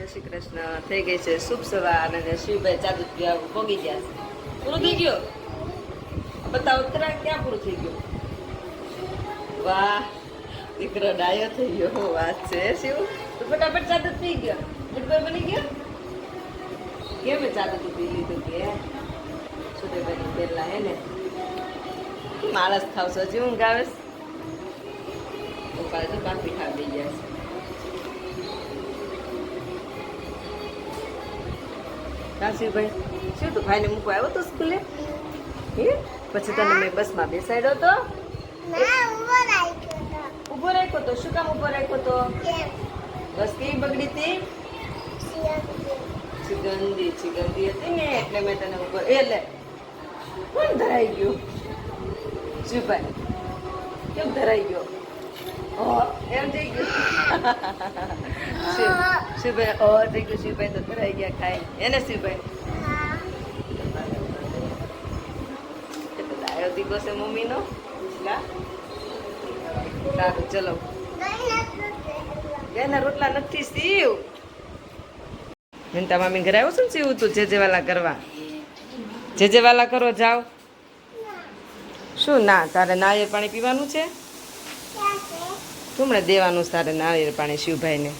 જય શ્રી કૃષ્ણ. થઈ ગઈ છે શુભ સવાર અને શિવભાઈ ચાદુ ભોગી ગયા છે. પૂરું થઈ ગયું? બતાવો, ઉત્તરાયણ ક્યાં પૂરું થઈ ગયું? વાહ, દીકરો ડાયો થઈ ગયો. વાત છે, શિવ? તો ફટાફટ ચાદુ થઈ ગયો. ફૂટબોલ બની ગયો? કેમ ચાદુ પી લીધું કે? સુરેભાઈ પહેલા હે ને? માણસ ખાવશો હજી ઊંઘ આવે છે? પપ્પા તો કાપી ખાવી ગયા છે. કાશીભાઈ શું તું ભાઈને મૂકવા આવ્યો તો સ્કૂલે? હે? પછી તને મેં બસમાં બેસાડ્યો તો? ઊભો રાખ્યો તો. શું કામ ઊભો રાખ્યો તો? બસ કેવી બગડી હતી? ચિગંદી ચિગંદી હતી ને એટલે મેં તને ઊભો એ લે. કોણ ધરાઈ ગયું? શિવભાઈ કેમ ધરાઈ ગયો? એમ થઈ ગયું. શિવ શિવભાઈ ઓ થઈ ગયું શિવભાઈ તો ધરાઈ ગયા ખાઈ એને શિવભાઈ ડાયો દીકો છે? મમ્મીનો સારું ચલો એના રોટલા નથી શિવ મિનતા મામી ઘરે આવ્યો છે? ને શિવ તું જેજેવાલા કરવા જેજેવાલા કરો જાઓ શું ના તારે નાળિયેર પાણી પીવાનું છે તુમણે દેવાનું તારે નાળિયેર પાણી શિવભાઈને.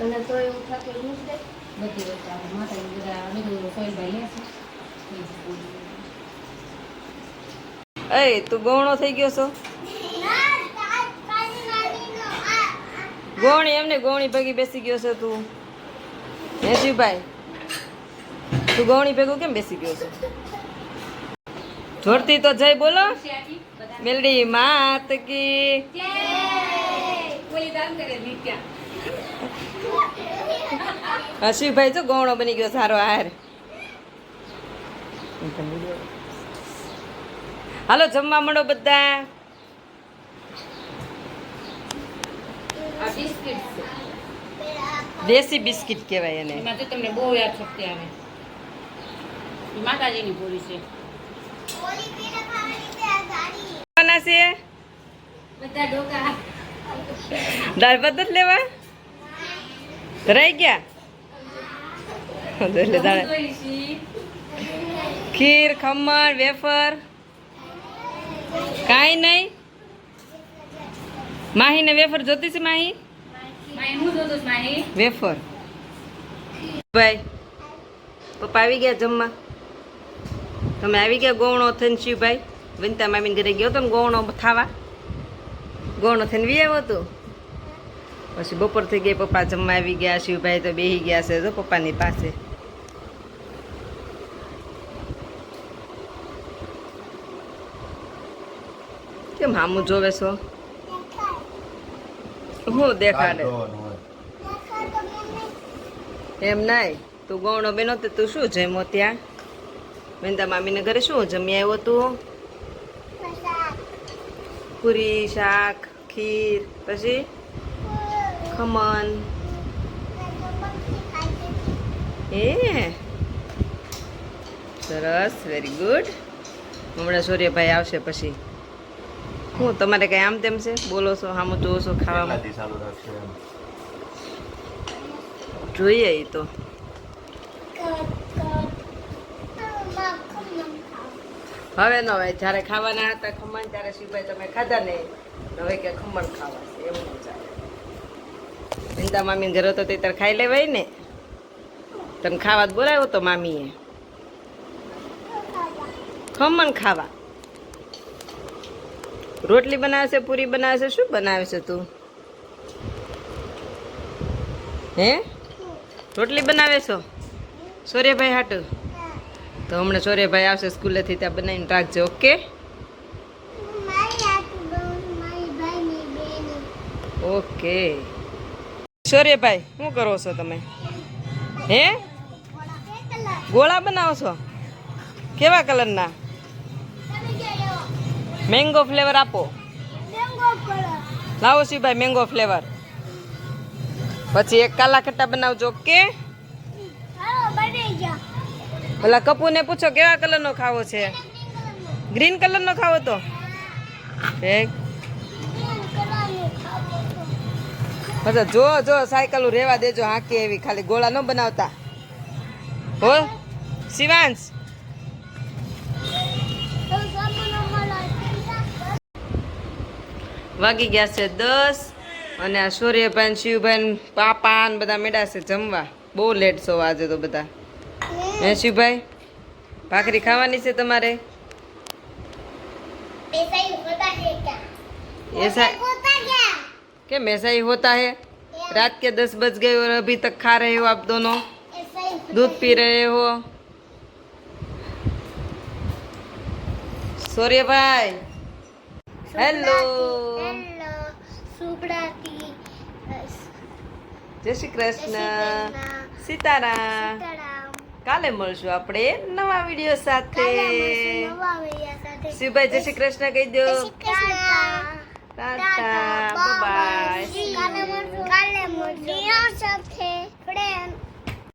અને તો એવું થતું જ નથી. બધી વસ્તુ માતાજી બધા બધું સોયલભાઈ લે છે. એ તું ગૌણો થઈ ગયો છો? ગોણી, એમને ગોણી ભેગી બેસી ગયો છે તું. હે શિવભાઈ તું ગોણી ભેગું કેમ બેસી ગયો છે? જોરતી તો જય બોલો. મેલડી માત કી. હા શિવભાઈ જો ગૌણો બની ગયો સારો હાર. હાલો, જમવા મળો બધા. દેશી બિસ્કિટ કહેવાય એને. તમને બહુ યાદ શક્તિ આવે. માતાજીની પૂરી છે. છે? દાળ ભાત જ લેવા? રહી ગયા? ખીર ખમણ વેફર? કાંઈ નહીં? માહી ને વેફર જોતી છે માહી? માય હું જોતો છું માહી? વેફર. ભાઈ પપ્પા આવી ગયા જમવા. તમે આવી ગયા ગૌણો થઈને શિવભાઈ વનિતા મામીને ઘરે ગયો તો ને ગૌણો થાવા. ગૌણો થઈને વી આવ્યો હતો. પછી બપોર થઈ ગઈ પપ્પા જમવા આવી ગયા શિવભાઈ તો બેહી ગયા છે જો પપ્પાની પાસે. કેમ હામું જોવે છો? હું દેખાડે? એમ નહીં તું ગૌણો બેનો તો તું શું જમ્યો ત્યાં? મેંદા મામીને ઘરે શું જમી આવ્યો તું પૂરી શાક ખીર પછી? ખમણ. એ સરસ વેરી ગુડ હમણાં સૂર્યભાઈ આવશે પછી. હું તમારે કઈ આમ તેમ છે? બોલો છો હામું જોવો છો ખાવામાં? જોઈએ એ તો. હવે ન હવે જ્યારે ખાવાના હતા ખમણ, ત્યારે શિવભાઈ તમે ખાધા ને હવે કે ખમણ ખાવા છે, એવું ન ચાલે. ચિંતા મામી ઘરે તો તે તાર ખાઈ લેવાય ને. તને ખાવા જ બોલાવ્યો તો મામીએ. ખમણ ખાવા. રોટલી બનાવશે, પૂરી બનાવશે, શું બનાવે છે તું? હે? રોટલી બનાવે છો? સૂર્યભાઈ હાટું. તો હમણાં સોરેભાઈ આવશે સ્કૂલેથી ત્યાં બનાવીને રાખજો, ઓકે? ઓકે. સૂર્યભાઈ શું કરો છો તમે? હે? ગોળા બનાવો છો? કેવા કલરના? મેંગો ફ્લેવર આપો. લાવો ભાઈ મેંગો ફ્લેવર. પછી એક કાલા ખટ્ટા બનાવજો, ઓકે? ઓલા કપૂને પૂછો કેવા કલરનો ખાવો છે? ગ્રીન કલરનો ખાવો તો? અચ્છા જો જો, સાયકલ રેવા દેજો હાંકી એવી, ખાલી ગોળા ન બનાવતા. હો? શિવાંશ. વાગી ગયા છે દસ અને આ સૂર્યભાઈ શિવભાઈ પાપા ને બધા મેળા છે જમવા. બહુ લેટ સો આજે તો બધા. હે શિવભાઈ ભાખરી ખાવાની છે તમારે ऐसा क्या ऐसा ही होता है रात के दस बज गए और अभी तक खा रहे हो आप दोनों दूध पी रहे हो सूर्य भाई હેલો જય શ્રી કૃષ્ણ સીતારામ કાલે મળશું આપણે નવા વીડિયો સાથે. શિવભાઈ જય શ્રી કૃષ્ણ કહી દો. ટાટા. બાય કાલે મળશું. સાથે. ફ્રેન્ડ